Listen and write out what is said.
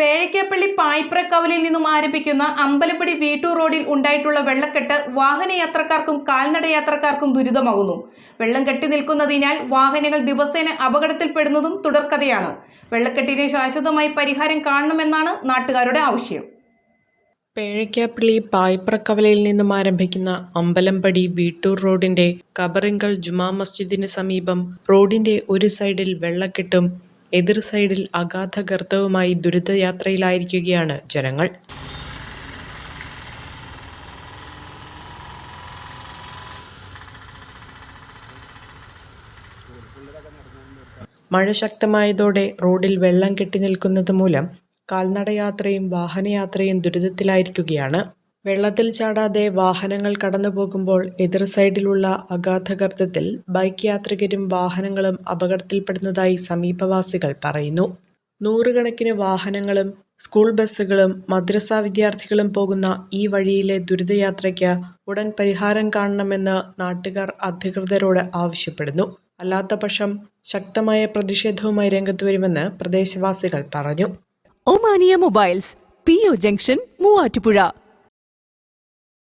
പേഴയ്ക്കപ്പള്ളി പായ്പ്രക്കവലിൽ നിന്നും ആരംഭിക്കുന്ന അമ്പലപ്പടി വീട്ടൂർ റോഡിൽ ഉണ്ടായിട്ടുള്ള വെള്ളക്കെട്ട് വാഹനയാത്രക്കാർക്കും കാൽനടയാത്രക്കാർക്കും ദുരിതമാകുന്നു. വെള്ളം കെട്ടി നിൽക്കുന്നതിനാൽ വാഹനങ്ങൾ ദിവസേന അപകടത്തിൽപ്പെടുന്നതും തുടർക്കഥയാണ്. വെള്ളക്കെട്ടിന് ശാശ്വതമായി പരിഹാരം കാണണമെന്നാണ് നാട്ടുകാരുടെ ആവശ്യം. പേഴയ്ക്കാപ്പള്ളി പായ്പ്രക്കവലയിൽ നിന്നും ആരംഭിക്കുന്ന അമ്പലംപടി വീട്ടൂർ റോഡിന്റെ കബറിങ്കൽ ജുമാ മസ്ജിദിന് സമീപം റോഡിന്റെ ഒരു സൈഡിൽ വെള്ളക്കെട്ടും എതിർ സൈഡിൽ അഗാധ ഗർത്തവുമായി ദുരിതയാത്രയിലായിരിക്കുകയാണ് ജനങ്ങൾ. മഴ ശക്തമായതോടെ റോഡിൽ വെള്ളം കെട്ടി നിൽക്കുന്നത് മൂലം കാൽനടയാത്രയും വാഹനയാത്രയും ദുരിതത്തിലായിരിക്കുകയാണ്. വെള്ളത്തിൽ ചാടാതെ വാഹനങ്ങൾ കടന്നു പോകുമ്പോൾ എതിർ സൈഡിലുള്ള അഗാധഗർത്തത്തിൽ ബൈക്ക് യാത്രികരും വാഹനങ്ങളും അപകടത്തിൽപ്പെടുന്നതായി സമീപവാസികൾ പറയുന്നു. നൂറുകണക്കിന് വാഹനങ്ങളും സ്കൂൾ ബസ്സുകളും മദ്രസ വിദ്യാർത്ഥികളും പോകുന്ന ഈ വഴിയിലെ ദുരിതയാത്രയ്ക്ക് ഉടൻ പരിഹാരം കാണണമെന്ന് നാട്ടുകാർ അധികൃതരോട് ആവശ്യപ്പെടുന്നു. അല്ലാത്തപക്ഷം ശക്തമായ പ്രതിഷേധവുമായി രംഗത്ത് വരുമെന്ന് പ്രദേശവാസികൾ പറഞ്ഞു. Omania mobiles P O junction Muvattupuzha.